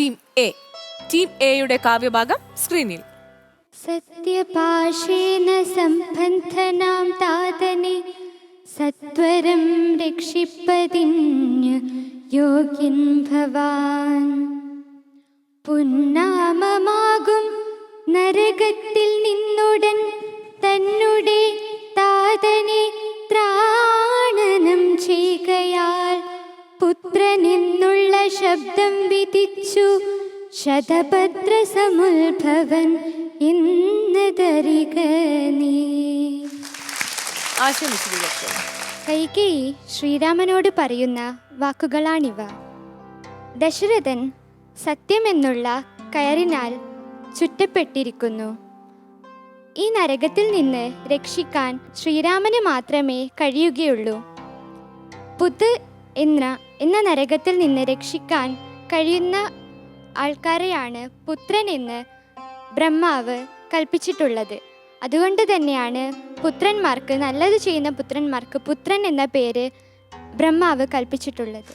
A. Team എയുടെ കാവ്യഭാഗം സ്ക്രീനിൽ. സത്യപാശേന സംബന്ധനാം താതനെ സത്വരം രക്ഷിപ്പതിന് യോഗ്യൻ ഭവാൻ. പുന്നാമമാകും നരകത്തിൽ നിന്നുടൻ തന്നുടെ താതനെ ത്രാണനം ചെയ്യുകയാൽ പുത്രനെന്നുള്ള ശബ്ദം വിധിച്ചു. ശതപത്ര സമുത്ഭവൻ എന്നതറിക നീ. കൈകേയി ശ്രീരാമനോട് പറയുന്ന വാക്കുകളാണിവ. ദശരഥൻ സത്യമെന്നുള്ള കയറിനാൽ ചുറ്റപ്പെട്ടിരിക്കുന്നു. ഈ നരകത്തിൽ നിന്ന് രക്ഷിക്കാൻ ശ്രീരാമന് മാത്രമേ കഴിയുകയുള്ളൂ. പുത് എന്ന എന്ന നരകത്തിൽ നിന്ന് രക്ഷിക്കാൻ കഴിയുന്ന ആൾക്കാരെയാണ് പുത്രൻ എന്ന് ബ്രഹ്മാവ് കൽപ്പിച്ചിട്ടുള്ളത്. അതുകൊണ്ട് തന്നെയാണ് പുത്രന്മാർക്ക് നല്ലത് ചെയ്യുന്ന പുത്രന്മാർക്ക് പുത്രൻ എന്ന പേര് ബ്രഹ്മാവ് കൽപ്പിച്ചിട്ടുള്ളത്.